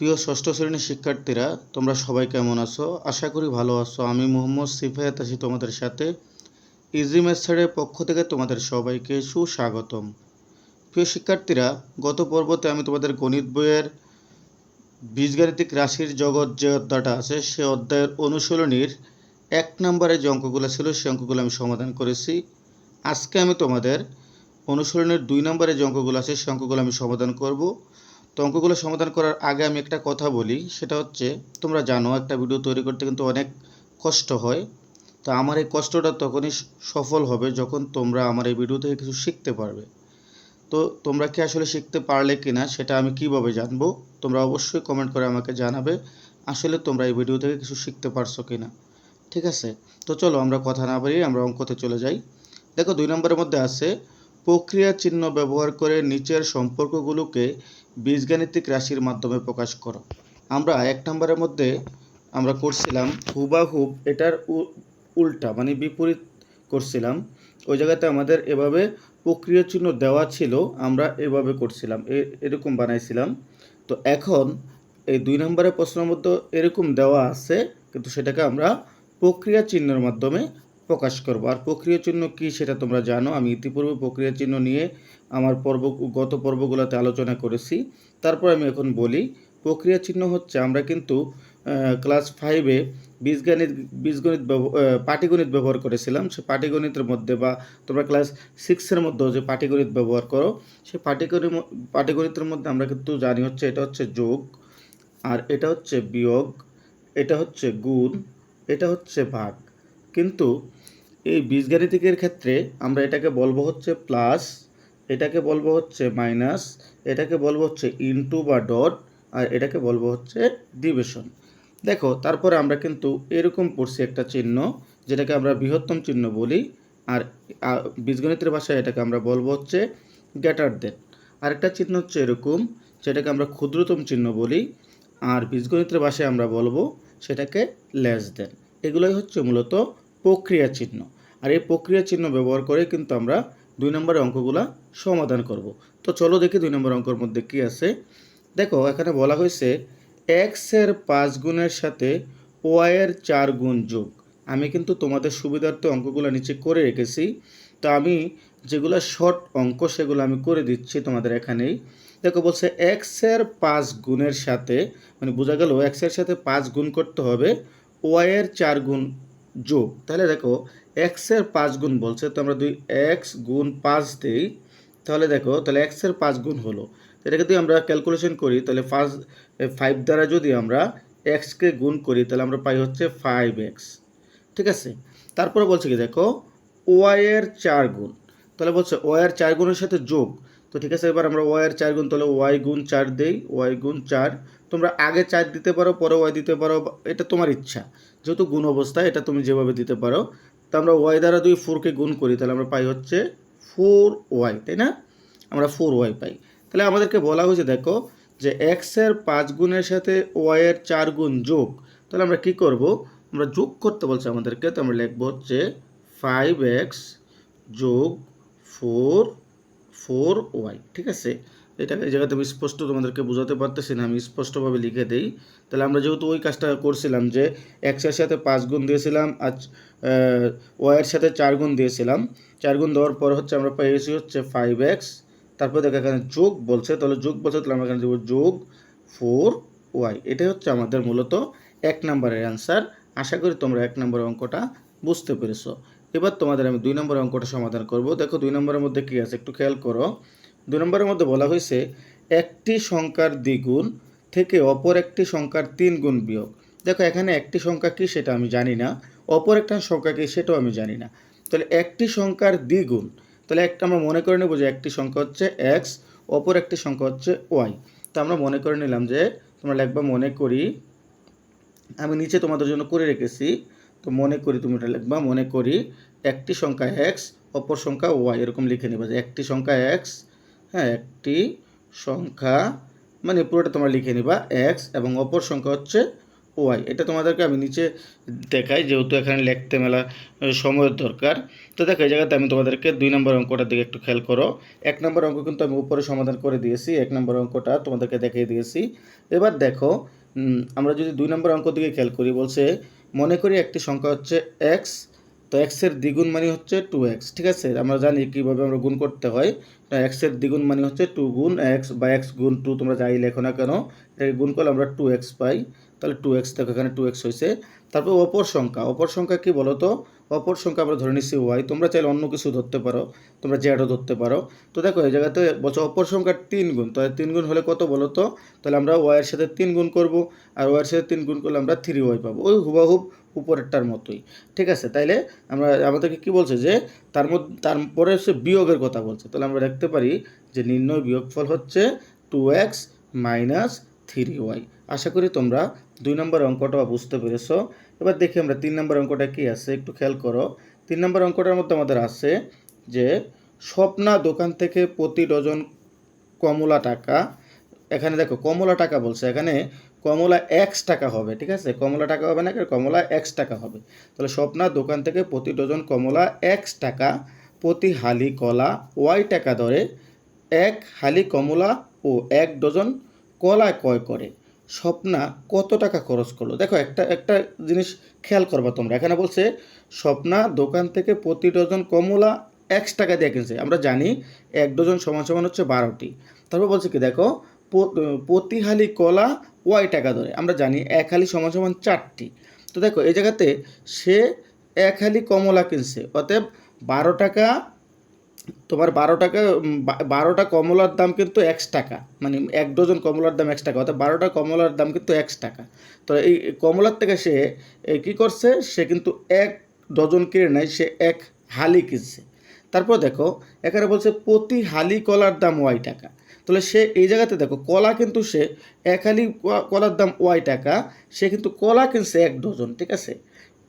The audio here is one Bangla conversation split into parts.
প্রিয় ষষ্ঠ শ্রেণির শিক্ষার্থীরা, তোমরা সবাই কেমন আছো? আশা করি ভালো আছো। আমি মোহাম্মদ সিফায়াত আছি তোমাদের সাথে। ইজি মেথডের পক্ষ থেকে তোমাদের সবাইকে সুস্বাগতম। প্রিয় শিক্ষার্থীরা, গত পর্বতে আমি তোমাদের গণিত বইয়ের বীজগাণিতিক রাশির জগৎ যে অধ্যায়টা আছে, সে অধ্যায়ের অনুশীলনীর এক নম্বরে যে অঙ্কগুলো ছিল, সে অঙ্কগুলো আমি সমাধান করেছি। আজকে আমি তোমাদের অনুশীলনের দুই নম্বরে যে অঙ্কগুলো আছে, সে অঙ্কগুলো আমি সমাধান করব। তো অঙ্কগুলো সমাধান করার আগে আমি একটা কথা বলি, সেটা হচ্ছে তোমরা জানো একটা ভিডিও তৈরি করতে কিন্তু অনেক কষ্ট হয়। তো আমার এই কষ্টটা তখনই সফল হবে যখন তোমরা আমার এই ভিডিও থেকে কিছু শিখতে পারবে। তো তোমরা কি আসলে শিখতে পারলে কি না সেটা আমি কীভাবে জানব, তোমরা অবশ্যই কমেন্ট করে আমাকে জানাবে, আসলে তোমরা এই ভিডিও থেকে কিছু শিখতে পারছ কি না ঠিক আছে? তো চলো আমরা কথা না বাড়িয়ে আমরা অঙ্কতে চলে যাই। দেখো দুই নম্বরের মধ্যে আছে, প্রক্রিয়া চিহ্ন ব্যবহার করে নিচের সম্পর্কগুলোকে বীজগাণিতিক রাশির মাধ্যমে প্রকাশ করো। আমরা এক নম্বরের মধ্যে আমরা করছিলাম হুবাহুব এটার উল্টা মানে বিপরীত করছিলাম। ওই জায়গাতে আমাদের এভাবে প্রক্রিয়া চিহ্ন দেওয়া ছিল, আমরা এভাবে করছিলাম এরকম বানাইছিলাম। তো এখন এই দুই নম্বরের প্রশ্নের মধ্যে এরকম দেওয়া আছে, কিন্তু সেটাকে আমরা প্রক্রিয়া চিহ্নের মাধ্যমে প্রকাশ করব। আর প্রক্রিয়া চিহ্ন কী সেটা তোমরা জানো, আমি ইতিপূর্বে প্রক্রিয়া চিহ্ন নিয়ে আমার পর্ব, গত পর্বগুলোতে আলোচনা করেছি। তারপর আমি এখন বলি, প্রক্রিয়া চিহ্ন হচ্ছে আমরা কিন্তু ক্লাস ফাইভে বীজগণিত বীজগণিত পাটিগণিত ব্যবহার করেছিলাম। সে পাটিগণিতের মধ্যে বা তোমরা ক্লাস সিক্সের মধ্যেও যে পাটিগণিত ব্যবহার করো, সে পাটিগণিত, পাটিগণিতের মধ্যে আমরা কিন্তু জানি হচ্ছে এটা হচ্ছে যোগ, আর এটা হচ্ছে বিয়োগ, এটা হচ্ছে গুণ, এটা হচ্ছে ভাগ। কিন্তু এই বীজগাণিতিকের ক্ষেত্রে আমরা এটাকে বলব হচ্ছে প্লাস এটাকে বলব হচ্ছে মাইনাস, এটাকে বলব হচ্ছে ইনটু বা ডট আর এটাকে বলব হচ্ছে ডিভিশন দেখো, তারপরে আমরা কিন্তু এরকম পড়ছি একটা চিহ্ন, যেটাকে আমরা বৃহত্তম চিহ্ন বলি, আর বীজগণিতের ভাষায় এটাকে আমরা বলব হচ্ছে গ্যাটার দেন। আরেকটা চিহ্ন হচ্ছে এরকম, যেটাকে আমরা ক্ষুদ্রতম চিহ্ন বলি, আর বীজগণিতের ভাষায় আমরা বলব সেটাকে লেস দেন এগুলোই হচ্ছে মূলত প্রক্রিয়া চিহ্ন। আর এই প্রক্রিয়া চিহ্ন ব্যবহার করে কিন্তু আমরা দুই নম্বরের অঙ্কগুলা সমাধান করব। তো চলো দেখি দুই নম্বর অঙ্কের মধ্যে কি আছে। দেখো, এখানে বলা হয়েছে এক্সের পাঁচ গুণের সাথে ওয়াইয়ের চার গুণ যোগ। আমি কিন্তু তোমাদের সুবিধার্থে অঙ্কগুলো নিচে করে রেখেছি। তো আমি যেগুলো শর্ট অঙ্ক, সেগুলো আমি করে দিচ্ছি তোমাদের এখানেই। দেখো, বলছে এক্সের পাঁচ গুণের সাথে মানে বোঝা গেল এক্সের সাথে পাঁচ গুণ করতে হবে ওয়াইয়ের চার গুণ যোগ। তাহলে দেখো এক্সের পাঁচ গুণ বলছে, তো আমরা দুই এক্স গুণ পাঁচ দিই তাহলে দেখো, তাহলে এক্সের পাঁচ গুণ হলো। এটাকে যদি আমরা ক্যালকুলেশন করি, তাহলে ফার্স্ট ফাইভ দ্বারা যদি আমরা এক্সকে গুণ করি, তাহলে আমরা পাই হচ্ছে ফাইভ এক্স ঠিক আছে? তারপরে বলছে কি, দেখো ওয়াইয়ের চার গুণ। তাহলে বলছে ওয়াইয়ের চার গুণের সাথে যোগ। তো ঠিক আছে, এবার আমরা ওয়াইয়ের চার গুণ, তাহলে ওয়াই গুণ চার দেই ওয়াই গুণ চার। তোমরা আগে চার দিতে পারো, পরে ওয়াই দিতে পারো, এটা তোমার ইচ্ছা। যেহেতু গুণ অবস্থা এটা তুমি যেভাবে দিতে পারো। তো আমরা ওয়াই দ্বারা দুই ফোরকে গুণ করি, তাহলে আমরা পাই হচ্ছে ফোর ওয়াই তাই না? আমরা ফোর ওয়াই পাই। তাহলে আমাদেরকে বলা হয়েছে, দেখো, যে এক্সের পাঁচ গুণের সাথে ওয়াইয়ের চার গুণ যোগ, তাহলে আমরা কি করব? আমরা যোগ করতে বলছি আমাদেরকে, তো আমরা লিখব হচ্ছে ফাইভ এক্স যোগ ফোর ফোর ওয়াই ঠিক আছে? এটা এই জায়গাতে আমি স্পষ্ট তোমাদেরকে বোঝাতে পারতেছি না, আমি স্পষ্টভাবে লিখে দেই। তাহলে আমরা যেহেতু ওই কাজটা করছিলাম যে এক্সের সাথে পাঁচ গুণ দিয়েছিলাম, আর ওয়াইয়ের সাথে চার গুণ দিয়েছিলাম, চার গুণ দেওয়ার পর হচ্ছে আমরা পেয়েছি হচ্ছে ফাইভ এক্স তারপর দেখো এখানে যোগ বলছে, তাহলে যোগ বলছে, তাহলে আমরা এখানে দেবো যোগ ফোর ওয়াই এটাই হচ্ছে আমাদের মূলত এক নম্বরের অ্যান্সার আশা করি তোমরা এক নম্বরের অঙ্কটা বুঝতে পেরেছ। এবার তোমাদের আমি দুই নম্বরের অঙ্কটা সমাধান করব। দেখো দুই নম্বরের মধ্যে কী আছে একটু খেয়াল করো। দুই নম্বরের মধ্যে বলা হয়েছে, একটি সংখ্যার দ্বিগুণ থেকে অপর একটি সংখ্যার তিন গুণ বিয়োগ। দেখো, এখানে একটি সংখ্যা কী সেটা আমি জানি না, অপর একটা সংখ্যা কী সেটাও আমি জানি না। তাহলে একটি সংখ্যার দ্বিগুণ, তাহলে একটা আমরা মনে করে নেব যে একটি সংখ্যা হচ্ছে এক্স অপর একটি সংখ্যা হচ্ছে ওয়াই তো আমরা মনে করে নিলাম যে, তোমরা লিখবা মনে করি, আমি নিচে তোমাদের জন্য করে রেখেছি, তো মনে করি তুমি এটা লিখবা, মনে করি একটি সংখ্যা এক্স অপর সংখ্যা ওয়াই এরকম লিখে নেবে যে একটি সংখ্যা এক্স হ্যাঁ একটি সংখ্যা মানে পুরোটা তোমরা লিখে নিবা এক্স এবং অপর সংখ্যা হচ্ছে ওয়াই এটা তোমাদেরকে আমি নিচে দেখাই, যেহেতু এখানে লিখতে মেলা সময়ের দরকার। তো দেখো, এই জায়গাতে আমি তোমাদেরকে দুই নম্বর অঙ্কটার দিকে একটু খেয়াল করো। এক নম্বর অঙ্ক কিন্তু আমি উপরে সমাধান করে দিয়েছি, এক নম্বর অঙ্কটা তোমাদেরকে দেখিয়ে দিয়েছি। এবার দেখো আমরা যদি দুই নম্বর অঙ্ক দিকে খেয়াল করি, বলছে, মনে করি একটি সংখ্যা হচ্ছে এক্স তো এক্সের দ্বিগুণ মানে হচ্ছে টু এক্স ঠিক আছে? আমরা জানি কীভাবে আমরা গুণ করতে হয়। এক্সের দ্বিগুণ মানে হচ্ছে টু গুণ এক্স বা এক্স গুণ টু তোমরা যাই লেখো না কেন, এটাকে গুণ করলে আমরা টু এক্স পাই। তাহলে টু এক্স দেখো এখানে টু এক্স হয়েছে। তারপর অপর সংখ্যা অপর সংখ্যা কি বলো তো অপর সংখ্যা আমরা ধরে নিচ্ছি ওয়াই তোমরা চাইলে অন্য কিছু ধরতে পারো, তোমরা জেডও ধরতে পারো। তো দেখো এই জায়গাতে বলছো অপর সংখ্যার তিন গুণ, তাহলে তিন গুণ হলে কত বলো তো তাহলে আমরা ওয়াইয়ের সাথে তিন গুণ করব, আর ওয়াইয়ের সাথে তিন গুণ করলে আমরা থ্রি ওয়াই পাবো। ওই হুবাহুব উপরেরটার মতোই। ঠিক আছে, তাইলে আমরা, আমাদেরকে কি বলছে যে তার মধ্যে, তারপরে সে বিয়োগের কথা বলছে। তাহলে আমরা দেখতে পারি যে নির্ণয় বিয়োগফল হচ্ছে two x minus three y আশা করি তোমরা দুই নম্বর অঙ্কটা বুঝতে পেরেছ। এবার দেখি আমরা তিন নম্বর অঙ্কটা কি আছে, একটু খেয়াল করো। তিন নম্বর অঙ্কটার মধ্যে আমাদের আছে যে স্বপ্না দোকান থেকে প্রতি ডজন কমলা টাকা, এখানে দেখো কমলা টাকা বলছে, এখানে কমলা এক্স টাকা হবে, ঠিক আছে? কমলা টাকা হবে না, কমলা এক্স টাকা হবে। তাহলে স্বপ্না, দোকান থেকে প্রতি ডজন কমলা এক্স টাকা, প্রতি হালি কলা ওয়াই টাকা ধরে এক হালি কমলা ও এক ডজন কলা ক্রয় করে। স্বপ্না কত টাকা খরচ করল? দেখো, একটা একটা জিনিস খেয়াল করবা তোমরা। এখানে বলছে, স্বপ্না দোকান থেকে প্রতি ডজন কমলা এক্স টাকা দিয়ে কিনছে। আমরা জানি এক ডজন সমান সমান হচ্ছে বারোটি। তারপর বলছে কি, দেখো প- প্রতি হালি কলা ওয়াই টাকা ধরে। আমরা জানি এক হালি সমান সমান চারটি। তো দেখো, এই জায়গাতে সে এক হালি কমলা কিনছে। অতএব বারো টাকা, তোমার বারো টাকা বারোটা কমলার দাম কিন্তু একশ টাকা। মানে এক ডজন কমলার দাম একশ টাকা। অর্থাৎ বারোটা কমলার দাম কিন্তু একশ টাকা। তো এই কমলার থেকে সে কি করছে? সে কিন্তু এক ডজন কিনে নেয়, সে এক হালি কিনছে। তারপর দেখো, এখানে বলছে প্রতি হালি কলার দাম ওয়াই টাকা। তাহলে সে এই জায়গাতে দেখো, কলা কিন্তু সে একালি কলার দাম ওয়াই টাকা, সে কিন্তু কলা কিনছে এক ডজন, ঠিক আছে?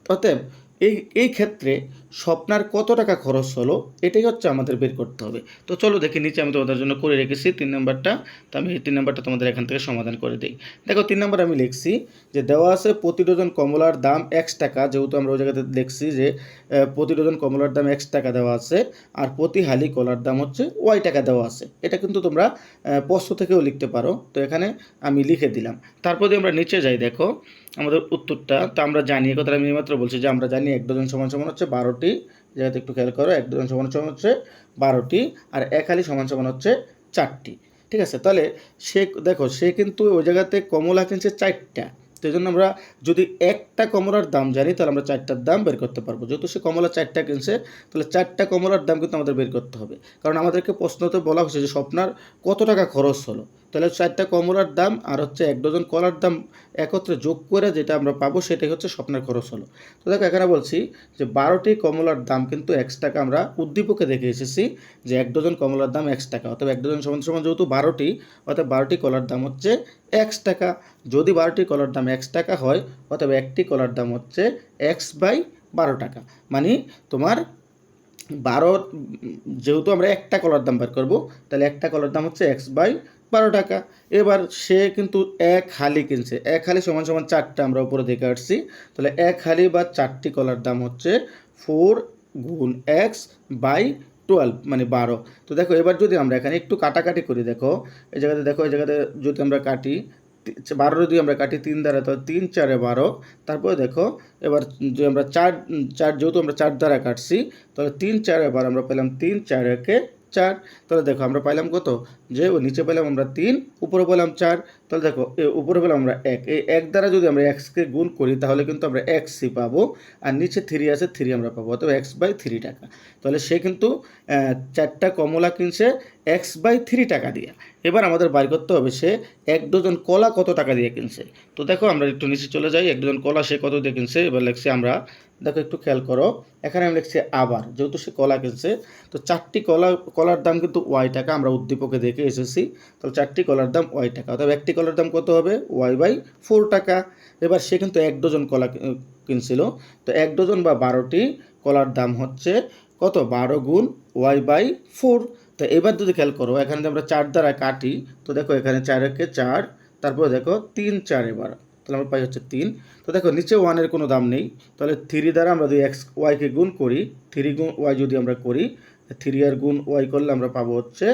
অতএব এই এই ক্ষেত্রে স্বপ্নার কত টাকা খরচ হলো, এটাই হচ্ছে আমাদের বের করতে হবে। তো চলো দেখি নিচে আমি তোমাদের জন্য করে রেখেছি, তিন নম্বরটা। তো আমি এই তিন নাম্বারটা তোমাদের এখান থেকে সমাধান করে দিই। দেখো, তিন নাম্বার আমি লিখছি যে দেওয়া আছে প্রতি ডজন কমলার দাম একশ টাকা, যেহেতু আমরা ওই জায়গাতে লিখছি যে প্রতি ডজন কমলার দাম একশ টাকা দেওয়া আছে, আর প্রতি হালি কলার দাম হচ্ছে ওয়াই টাকা দেওয়া আছে। এটা কিন্তু তোমরা প্রশ্ন থেকেও লিখতে পারো। তো এখানে আমি লিখে দিলাম। তারপর আমরা নিচে যাই, দেখো আমাদের উত্তরটা তো আমরা জানি কথাটা আমি মাত্র বলছি যে আমরা জানি এক ডজন সমান সমান হচ্ছে বারোটি জায়গাতে একটু খেয়াল করো এক ডজন সমান সমান হচ্ছে বারোটি আর এক হালি সমান সমান হচ্ছে চারটি ঠিক আছে? তাহলে সে দেখো সে কিন্তু ওই জায়গাতে কমলা কিনছে চারটা তো জন্য আমরা যদি একটা কমলার দাম জানি তাহলে আমরা চারটার দাম বের করতে পারব। যেহেতু সে কমলা চারটা কিনছে তাহলে চারটা কমলার দাম কিন্তু আমাদের বের করতে হবে। কারণ আমাদেরকে প্রশ্নতে বলা হয়েছে যে স্বপ্নার কত টাকা খরচ হলো? তাহলে চারটা কমলার দাম আর হচ্ছে এক ডজন কলার দাম একত্রে যোগ করে যেটা আমরা পাবো সেটাই হচ্ছে স্বপ্নের খরচ হলো। তো দেখো, এখানে বলছি যে বারোটি কমলার দাম কিন্তু একশো টাকা আমরা উদ্দীপকে দেখে এসেছি যে এক ডজন কমলার দাম একশো টাকা অথবা এক ডজন সমান সমান যেহেতু বারোটি অর্থাৎ বারোটি কলার দাম হচ্ছে একশ টাকা যদি বারোটি কলার দাম একশো টাকা হয় অথবা একটি কলার দাম হচ্ছে এক্স বাই বারো টাকা। মানে তোমার বারো যেহেতু আমরা একটা কলার দাম বের করব, তাহলে একটা কলার দাম হচ্ছে এক্স বাই বারো টাকা। এবার সে কিন্তু এক হালি কিনছে। এক হালি সমান সমান চারটা আমরা উপরে দেখে আসছি। তাহলে এক হালি বা চারটি কলার দাম হচ্ছে ফোর গুণ এক্স বাই টুয়েলভ মানে বারো। তো দেখো, এবার যদি আমরা এখানে একটু কাটাকাটি করি, দেখো, এই জায়গাতে দেখো, এই জায়গাতে যদি আমরা কাটি বারো যদি আমরা কাটি তিন দ্বারা তো তিন চারে বারো। তারপরে দেখো, এবার যদি আমরা চার চার, যেহেতু আমরা চার দ্বারা কাটছি, তাহলে তিন চারে বারো আমরা পেলাম তিন চার একে চার, তাহলে দেখো আমরা পাইলাম কত? যে ও নিচে পেলাম আমরা তিন, উপরে পেলাম চার, তাহলে দেখো এ উপরে পেলাম আমরা এক। এই এক দ্বারা যদি আমরা এক্সকে গুণ করি, তাহলে কিন্তু আমরা এক্সই পাবো, আর নিচে থ্রি আছে থ্রি আমরা পাবো অথবা এক্স বাই থ্রি টাকা। তাহলে সে কিন্তু চারটা কমলা কিনছে এক্স বাই থ্রি টাকা দিয়ে। এবার আমাদের বাইর করতে হবে সে এক ডজন কলা কত টাকা দিয়ে কিনছে। তো দেখো আমরা একটু নিচে চলে যাই, এক ডজন কলা সে কত দিয়ে কিনছে? এবার লিখছি আমরা দেখো একটু খেয়াল করো। এখানে আমি লিখছি আবার, যেহেতু সে কলা কিনছে, তো চারটি কলা, কলার দাম কিন্তু ওয়াই টাকা, আমরা উদ্দীপকে দেখে এসেছি। তাহলে চারটি কলার দাম ওয়াই টাকা অর্থাৎ একটি কলার দাম কত হবে? ওয়াই বাই ফোর টাকা। এবার সে কিন্তু এক ডজন কলা কিনছিল, তো এক ডজন বা বারোটি কলার দাম হচ্ছে কত? বারো গুণ ওয়াই বাই ফোর। তো এবার যদি খেয়াল করো, এখানে যদি আমরা চার দ্বারা কাটি, তো দেখো এখানে চার একে চার, তারপরে দেখো তিন চার এবার। তাহলে আমরা পাই হচ্ছে তিন। তো দেখো, নিচে ওয়ানের কোনো দাম নেই। তাহলে থ্রি দ্বারা আমরা যদি এক্স ওয়াইকে গুণ করি থ্রি গুণ ওয়াই যদি আমরা করি থ্রি আর গুণ ওয়াই করলে আমরা পাবো হচ্ছে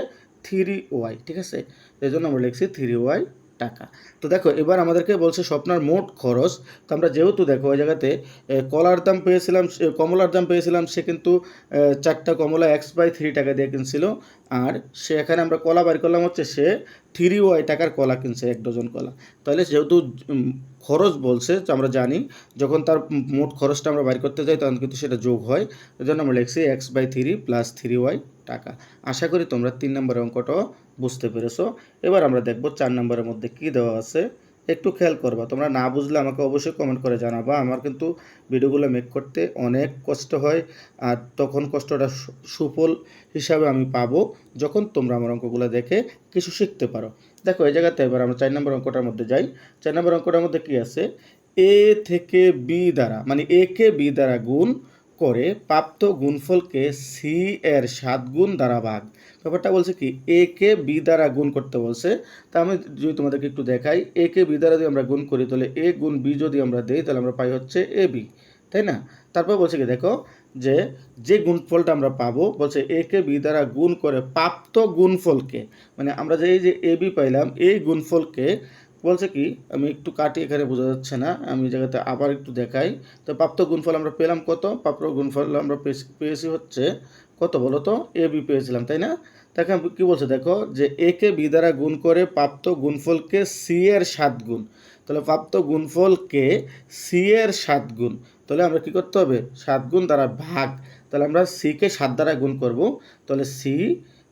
থ্রি ওয়াই ঠিক আছে? এই জন্য আমরা লিখছি থ্রি ওয়াই টাকা। তো দেখো, এবার আমাদেরকে বলছে স্বপ্নার মোট খরচ। তো আমরা যেহেতু দেখো, ওই জায়গাতে কলার দাম পেয়েছিলাম কমলার দাম পেয়েছিলাম, সে কিন্তু চারটা কমলা এক্স বাই থ্রি টাকা দিয়ে কিনছিল। আর সে এখানে আমরা কলা বাইর করলাম হচ্ছে সে থ্রি ওয়াই টাকার কলা কিনছে, এক ডজন কলা। তাহলে যেহেতু খরচ বলছে আমরা জানি, যখন তার মোট খরচটা আমরা বাইর করতে যাই, তখন কিন্তু সেটা যোগ হয়। এই জন্য আমরা লিখছি x by three plus three y টাকা। আশা করি তোমরা তিন নম্বরের অঙ্কটাও বুঝতে পেরেছ। এবার আমরা দেখব চার নম্বরের মধ্যে কি দেওয়া আছে। একটু খেয়াল করবা, তোমরা না বুঝলে আমাকে অবশ্যই কমেন্ট করে জানাবা। আমার কিন্তু ভিডিওগুলো মেক করতে অনেক কষ্ট হয় আর তখন কষ্টটা সুফল হিসাবে আমি পাবো যখন তোমরা আমার অঙ্কগুলো দেখে কিছু শিখতে পারো। দেখো, এই জায়গাতে এবার আমরা চার নম্বর অঙ্কটার মধ্যে যাই। চার নম্বর অঙ্কটার মধ্যে কি আছে? এ থেকে বি দ্বারা মানে এ কে বি দ্বারা গুণ করে প্রাপ্ত গুণফলকে সি এর সাত গুণ দ্বারা ভাগ ব্যাপারটা বলছে কি এ কে বি দ্বারা গুণ করতে বলছে। তা আমি যদি তোমাদেরকে একটু দেখাই এ কে বি দ্বারা যদি আমরা গুণ করি, তাহলে এ গুণ বি যদি আমরা দেই, তাহলে আমরা পাই হচ্ছে এ বি তাই না? তারপর বলছে কি, দেখো, যে যে গুণফলটা আমরা পাবো, বলছে এ কে বি দ্বারা গুণ করে প্রাপ্ত গুণফলকে মানে আমরা যে, এই যে এ বি পাইলাম, এই গুণফলকে, বলছে কি, আমি একটু কাটি, এখানে বোঝা যাচ্ছে না, আমি জায়গাতে আবার একটু দেখাই। তো প্রাপ্ত গুণফল আমরা পেলাম কত? প্রাপ্ত গুণফল আমরা পেয়েছি- হচ্ছে কত বলো তো এ বি পেয়েছিলাম, তাই না? তাকে কি বলছে? দেখো যে এ কে বি দ্বারা গুণ করে প্রাপ্ত গুণফলকে সি এর সাত গুণ। তাহলে প্রাপ্ত গুণফলকে সি এর সাত গুণ। তাহলে আমরা কি করতে হবে? সাত গুণ দ্বারা ভাগ। তাহলে আমরা সিকে সাত দ্বারা গুণ করব। তাহলে সি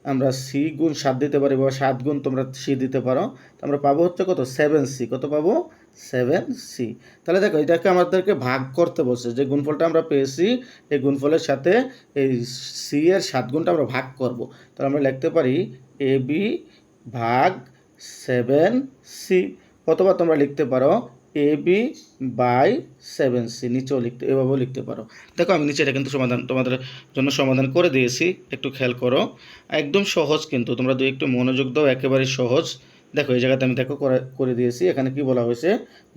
আমরা সি গুণ সাত দিতে পারি বা সাত গুণ তোমরা সি দিতে পারো। আমরা পাবো হচ্ছে কত? সেভেন সি কত পাবো? সেভেন সি তাহলে দেখো, এটাকে আমাদেরকে ভাগ করতে বলছে, যে গুণফলটা আমরা পেয়েছি, এই গুণফলের সাথে এই সি এর সাত গুণটা আমরা ভাগ করব। তাহলে আমরা লিখতে পারি এ বি ভাগ সেভেন সি অথবা তোমরা লিখতে পারো a b by seven c নিচেও লিখতে, এভাবেও লিখতে পারো। দেখো, আমি নিচে এটা কিন্তু সমাধান, তোমাদের জন্য সমাধান করে দিয়েছি, একটু খেয়াল করো। একদম সহজ কিন্তু, তোমরা দু একটু মনোযোগ দাও একেবারেই সহজ। দেখো, এই জায়গাতে আমি দেখো করে দিয়েছি। এখানে কি বলা হয়েছে?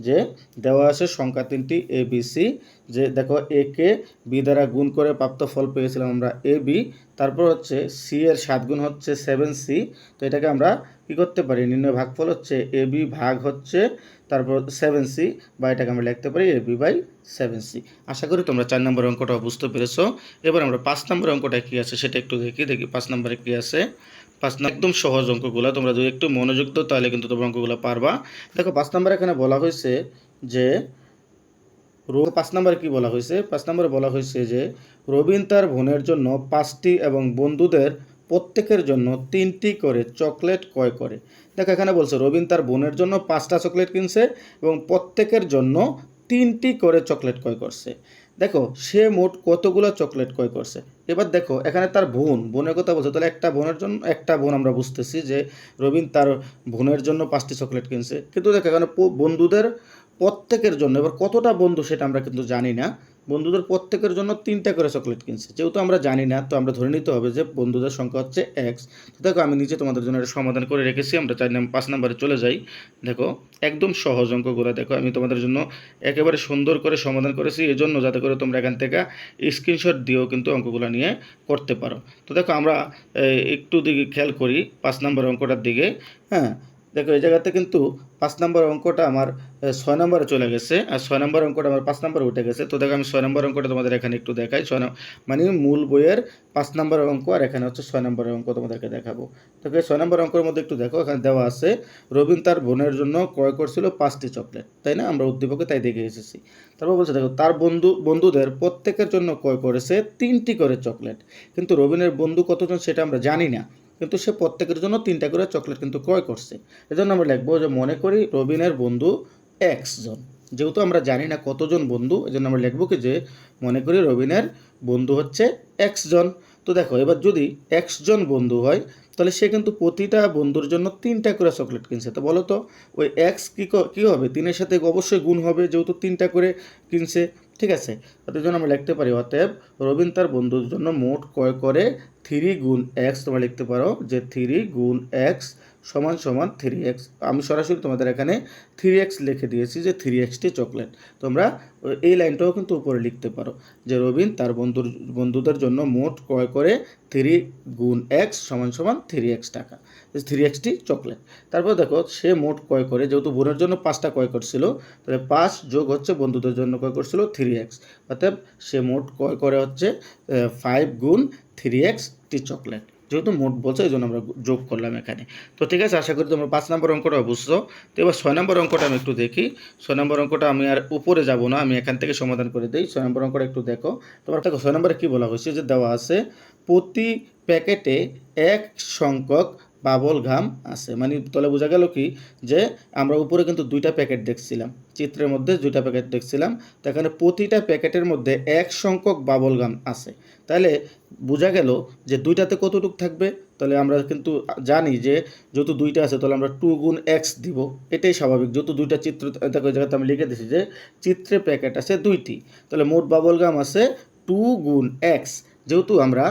যে দেওয়া আছে সংখ্যা তিনটি এ বি সি যে দেখো এ কে বি দ্বারা গুণ করে প্রাপ্ত ফল পেয়েছিলাম আমরা এ বি তারপর হচ্ছে সি এর সাত গুণ হচ্ছে সেভেন সি তো এটাকে আমরা কি করতে পারি? নির্ণয় ভাগফল হচ্ছে এ বি ভাগ হচ্ছে তারপর সেভেন সি বা এটাকে আমরা লিখতে পারি a b by seven c আশা করি তোমরা চার নম্বর অঙ্কটা বুঝতে পেরেছ। এবার আমরা পাঁচ নম্বর অঙ্কটা কী আছে সেটা একটু দেখি দেখি পাঁচ নম্বরে কী আছে। পাঁচ একদম সহজ অঙ্কগুলো, তোমরা যদি একটু মনোযোগ দাও তাহলে কিন্তু তোমরা অঙ্কগুলো পারবা। দেখো, পাঁচ নম্বরে এখানে বলা হয়েছে যে, রো- পাঁচ নম্বরে কী বলা হয়েছে? পাঁচ নম্বরে বলা হয়েছে যে রবিন তার বোনের জন্য পাঁচটি এবং বন্ধুদের প্রত্যেকের জন্য তিনটি করে চকলেট ক্রয় করে। দেখো, এখানে বলছে, রবিন তার বোনের জন্য পাঁচটা চকলেট কিনছে এবং প্রত্যেকের জন্য তিনটি করে চকলেট ক্রয় করছে। দেখো, সে মোট কতগুলো চকলেট ক্রয় করছে? এবার দেখো, এখানে তার বোন, বোনের কথা বলছে, তাহলে একটা বোনের জন্য, একটা বোন আমরা বুঝতেছি যে রবিন তার বোনের জন্য পাঁচটি চকলেট কিনছে। কিন্তু দেখো, এখানে বন্ধুদের প্রত্যেকের জন্য, এবার কতটা বন্ধু সেটা আমরা কিন্তু জানি না। বন্ধুদের প্রত্যেকের জন্য তিনটা করে চকলেট কিনছে। যেহেতু আমরা জানি না, তো আমরা ধরে নিতে হবে যে বন্ধুদের সংখ্যা হচ্ছে এক্স তো দেখো, আমি নিচে তোমাদের জন্য একটা সমাধান করে রেখেছি, আমরা চার নাম, পাঁচ নাম্বারে চলে যাই। দেখো, একদম সহজ অঙ্কগুলো, দেখো, আমি তোমাদের জন্য একেবারে সুন্দর করে সমাধান করেছি এই জন্য যাতে করে তোমরা এখান থেকে স্ক্রিনশট দিয়েও কিন্তু অঙ্কগুলো নিয়ে করতে পারো। তো দেখো, আমরা একটু দিকে খেয়াল করি, পাঁচ নম্বর অঙ্কটার দিকে। হ্যাঁ দেখো, এই জায়গাতে কিন্তু পাঁচ নম্বর অঙ্কটা আমার ছয় নম্বরে চলে গেছে, আর ছয় নম্বর অঙ্কটা আমার পাঁচ নম্বরে উঠে গেছে। তো দেখো আমি ছয় নম্বর অঙ্কটা তোমাদের এখানে একটু দেখাই, ছয় মানে মূল বইয়ের পাঁচ নম্বর অঙ্ক, আর এখানে হচ্ছে ছয় নম্বরের অঙ্ক তোমাদেরকে দেখাবো। তো ছয় নম্বর অঙ্কের মধ্যে একটু দেখো, এখানে দেওয়া আছে, রবিন তার বোনের জন্য ক্রয় করছিল পাঁচটি চকলেট, তাই না? আমরা উদ্দীপকে তাই দেখে এসেছি। তারপর বলছে, দেখো, তার বন্ধু, বন্ধুদের প্রত্যেকের জন্য ক্রয় করেছে তিনটি করে চকলেট, কিন্তু রবিনের বন্ধু কতজন সেটা আমরা জানি না। কিন্তু সে প্রত্যেকের জন্য তিনটা করে চকলেট কিন্তু ক্রয় করছে। এজন্য আমরা লিখব যে, মনে করি রবিনের বন্ধু এক্স জন যেহেতু আমরা জানি না কতজন বন্ধু, এজন্য আমরা লিখব কি যে, মনে করি রবিনের বন্ধু হচ্ছে এক্স জন তো দেখো, এবার যদি এক্স জন বন্ধু হয়, তাহলে সে কিন্তু প্রতিটা বন্ধুর জন্য তিনটা করে চকলেট কিনছে। তো বলো তো, ওই এক্স কী ক- কী হবে? তিনের সাথে অবশ্যই গুণ হবে, যেহেতু তিনটা করে কিনছে। ঠিক আছে? তাদের জন্য আমরা লিখতে পারি অতএব রবিন তার বন্ধুর জন্য মোট ক্রয় করে থ্রি গুণ এক্স তোমরা লিখতে পারো যে থ্রি গুণ এক্স সমান সমান থ্রি এক্স আমি সরাসরি তোমাদের এখানে থ্রি এক্স লিখে দিয়েছি যে থ্রি এক্সটি চকলেট তোমরা এই লাইনটাও কিন্তু উপরে লিখতে পারো যে রবিন তার বন্ধুর, বন্ধুদের জন্য মোট ক্রয় করে থ্রি গুণ এক্স সমান সমান থ্রি এক্স টাকা। থ্রি এক্সটি চকলেট তারপর দেখো, সে মোট ক্রয় করে, যেহেতু বোনের জন্য পাঁচটা ক্রয় করছিল, তাহলে পাঁচ যোগ হচ্ছে বন্ধুদের জন্য ক্রয় করছিল থ্রি এক্স অর্থাৎ সে মোট ক্রয় করে হচ্ছে ফাইভ গুণ থ্রি এক্স টি চকলেট যেহেতু মোট বলছে, এই জন্য আমরা যোগ করলাম এখানে। তো ঠিক আছে, আশা করি তোমরা পাঁচ নম্বর অঙ্কটা বুঝছ। তো এবার ছয় নম্বর অঙ্কটা আমি একটু দেখি। ছয় নম্বর অঙ্কটা আমি আর উপরে যাব না, আমি এখান থেকে সমাধান করে দিই। ছয় নম্বর অঙ্কটা একটু দেখো। তোমার দেখো, ছয় নম্বরে কী বলা হয়েছে? যে দেওয়া আছে, প্রতি প্যাকেটে এক সংখ্যক বাবল ঘাম আছে। মানে তলে বোঝা গেল কি? যে আমরা উপরে কিন্তু দুইটা প্যাকেট দেখছিলাম। চিত্রের মধ্যে দুইটা প্যাকেট দেখছিলাম, তো এখানে প্রতিটা প্যাকেটের মধ্যে এক সংখ্যক বাবল গাম আছে। তাহলে বোঝা গেল যে দুইটাতে কতটুক থাকবে? তাহলে আমরা কিন্তু জানি যে যেহেতু দুইটা আছে তাহলে আমরা টু গুণ এক্স দিব। এটাই স্বাভাবিক, যেহেতু দুইটা চিত্র দেখো জায়গাতে আমি লিখে দিয়েছি যে চিত্রে প্যাকেট আছে দুইটি। তাহলে মোট বাবল গাম আছে টু গুণ এক্স যেহেতু আমরা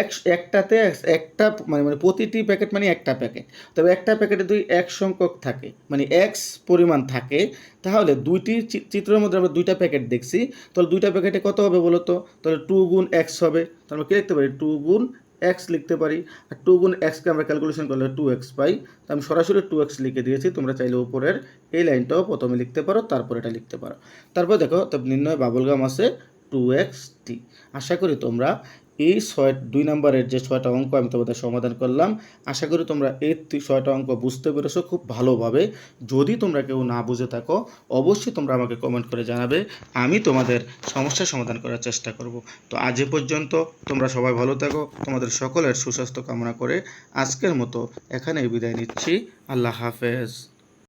এক একটাতে একটা মানে মানে প্রতিটি প্যাকেট মানে একটা প্যাকেট। তবে একটা প্যাকেটে দুই এক সংখ্যক থাকে মানে এক্স পরিমাণ থাকে। তাহলে দুইটি চিত্রের মধ্যে আমরা দুইটা প্যাকেট দেখছি। তাহলে দুইটা প্যাকেটে কত হবে বলো তো তাহলে টু গুণ এক্স হবে। তাহলে আমরা কি লিখতে পারি? টু গুণ এক্স লিখতে পারি। আর টু গুণ এক্সকে আমরা ক্যালকুলেশন করলে টু এক্স পাই। তো আমি সরাসরি টু এক্স লিখে দিয়েছি। তোমরা চাইলে উপরের এই লাইনটাও প্রথমে লিখতে পারো, তারপর এটা লিখতে পারো। তারপর দেখো, তো নির্ণয় বাবলগাম আছে। টু এক্স টি আশা করি তোমরা এই ছয়, দুই নম্বরের যে ছয়টা অঙ্ক আমি তোমাদের সমাধান করলাম, আশা করি তোমরা এই ছয়টা অঙ্ক বুঝতে পেরেছ খুব ভালোভাবে। যদি তোমরা কেউ না বুঝে থাকো, অবশ্যই তোমরা আমাকে কমেন্ট করে জানাবে, আমি তোমাদের সমস্যার সমাধান করার চেষ্টা করব। তো আজ এ পর্যন্ত তোমরা সবাই ভালো থাকো, তোমাদের সকলের সুস্বাস্থ্য কামনা করে আজকের মতো এখানেই বিদায় নিচ্ছি। আল্লাহ হাফেজ।